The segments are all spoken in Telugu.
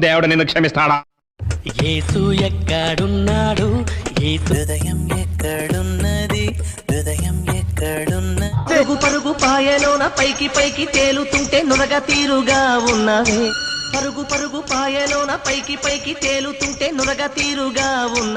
దేవుడు నిన్ను క్షమిస్తాడా? ఏసు ఎక్కడున్నాడు? ఈ హృదయం ఎక్కడున్నది? హృదయం ఎక్కడున్న పరుగు పరుగు పాయలోన పైకి పైకి తేలుతుంటే నురగ తీరుగా ఉన్నవే పరుగు పరుగు పాయలోన పైకి పైకి తేలుతుంటే నురగ తీరుగా ఉన్న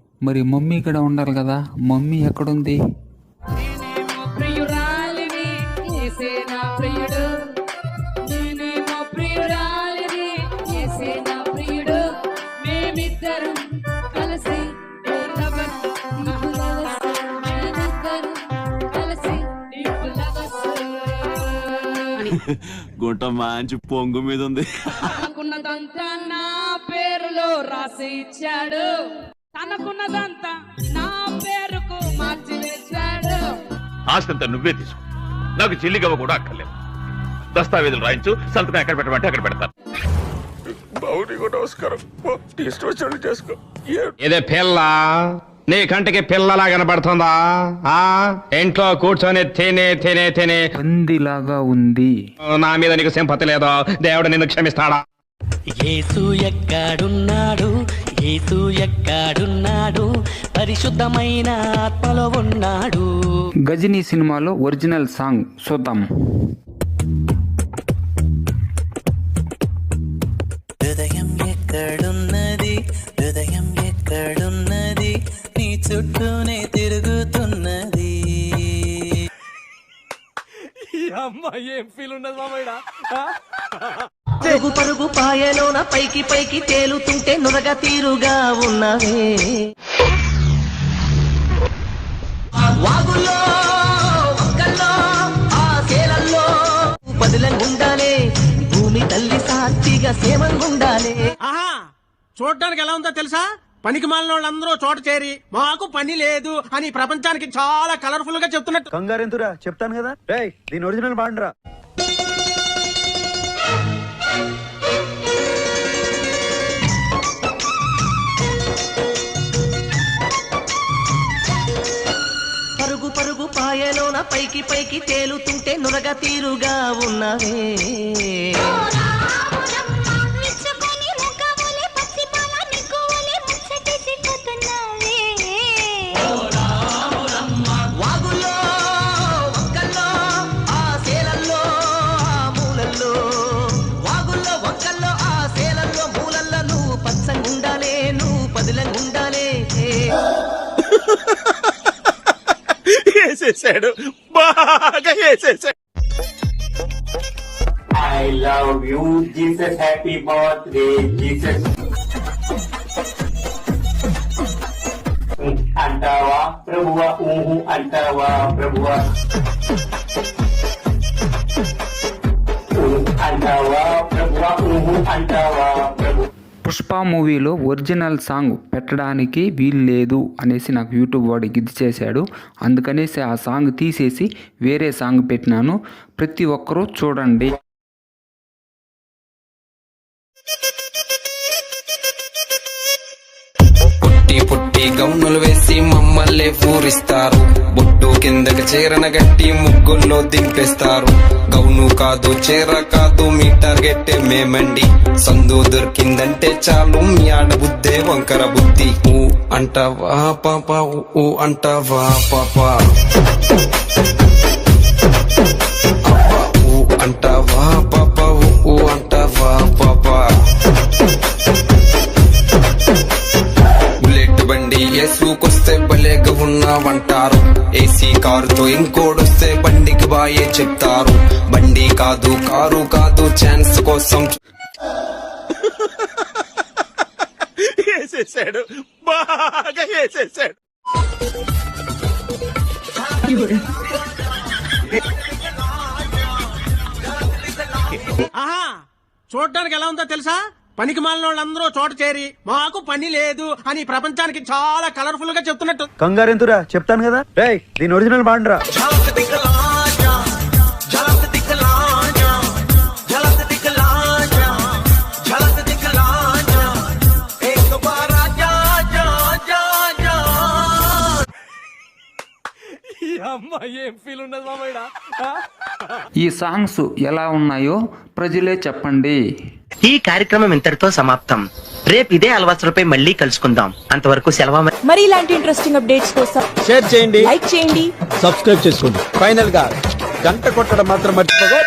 మరి మమ్మీ ఇక్కడ ఉండాలి కదా? మమ్మీ ఎక్కడుంది? గుంట మంచి పొంగు మీద ఉంది తనకున్నదంతా నా పేరులో రాసి ఇచ్చాడు. తనకున్నదంతా నా పేరుకు మార్చి వేశాడు ఆస్తంతా నువ్వే తీసుకో. నాకు చెల్లిగవ్వ కూడా అక్కర్లేదు. దస్తావేజులు రాయించు సంతకం ఎక్కడ పెట్టమంటే అక్కడ పెడతాను. ఇదే పిల్ల? నీ కంటికి పిల్లలా కనబడుతుందా? ఆ? ఇంట్లో కూర్చొని తినే తినే తినే. పందిలాగా ఉంది. నా మీద నీకు సింపతి లేదో? దేవుడు నిన్ను క్షమిస్తాడా? యేసు ఎక్కడున్నాడు? యేసు ఎక్కడున్నాడు? పరిశుద్ధమైన ఆత్మలో ఉన్నాడు. గజనీ సినిమాలో ఒరిజినల్ సాంగ్ చూద్దాం. హృదయం ఎక్కడున్నది? హృదయం ఎక్కడున్నది? నీ చుట్టూనే తిరుగుతున్నది. పరుగు పరుగు పాయలోన పైకి పైకి తేలుతుంటే నురగ తీరుగా ఉన్నవే. వాగుల్లో ఒక్కల్లో ఆ సేలల్లో పదులంగుండాలే భూమి తల్లి సాక్షిగా సేమంగుండాలే ఆహా చూడటానికి ఎలా ఉందో తెలుసా? పనికి మాలిన వాళ్ళందరూ చోట చేరి మాకు పని లేదు అని ప్రపంచానికి చాలా కలర్ఫుల్గా చెప్తున్నట్టు. కంగారెంతురా చెప్తాను కదా. దీని ఒరిజినల్ బాండ్రా పరుగు పరుగు పాయలోన పైకి పైకి తేలుతుంటే నురగ తీరుగా ఉన్నవే. వేసేసాడు బాగా వేసేసాడు I love you Jesus happy birthday Jesus అంటావా? ప్రభువా ఊహు అంటావా? ప్రభువా. అంటావా? ప్రభువా ఊహు అంటావా? పుష్ప మూవీలో ఒరిజినల్ సాంగ్ పెట్టడానికి వీలు లేదు అనేసి నాకు యూట్యూబ్ వాడు ఇది చేశాడు. అందుకనేసి ఆ సాంగ్ తీసేసి వేరే సాంగ్ పెట్టినాను. ప్రతి ఒక్కరూ చూడండి. పుట్టి పుట్టి గౌనులు వేసి మమ్మల్ని పూరిస్తారు. బొట్టు కిందకి చీరన గట్టి ముగ్గుల్లో దింపేస్తారు. కాదు చీర కాదు మీ టార్గెట్ మేమండి. సందు దొరికిందంటే చాలు మీ ఆడబుద్దే వంకర బుద్ధి. ఊ అంటావా పాప ఊ అంటావా పాప. బండి ఏసుకొస్తే భలేగా ఉన్నావంటారు. ఏసీ కారుతో ఇంకోడొస్తే బండికి బాయే చెప్తారు. బండి కాదు కారు కాదు ఛాన్స్ కోసం వేసేసాడు. బాగా వేసేసాడు. ఆహా చూడటానికి ఎలా ఉందో తెలుసా? పనికి మాలిన వాళ్ళందరూ చోట చేరి మాకు పని లేదు అని ప్రపంచానికి చాలా కలర్ఫుల్గా చెప్తున్నట్టు. కంగారెంతురా చెప్తాను కదా. రేయ్ దీని ఒరిజినల్ బాండ్రా. ఈ సాంగ్స్ ఎలా ఉన్నాయో ప్రజలే చెప్పండి. ఈ కార్యక్రమం ఇంతటితో సమాప్తం. రేపు ఇదే అలవాసులపై మళ్ళీ కలుసుకుందాం. అంతవరకు సెలవు మరి ఇలాంటి ఇంట్రెస్టింగ్ అప్డేట్స్ కోసం షేర్ చేయండి. లైక్ చేయండి. సబ్స్క్రైబ్ చేసుకోండి. ఫైనల్గా గంట కొట్టడం మాత్రం మర్చిపోగా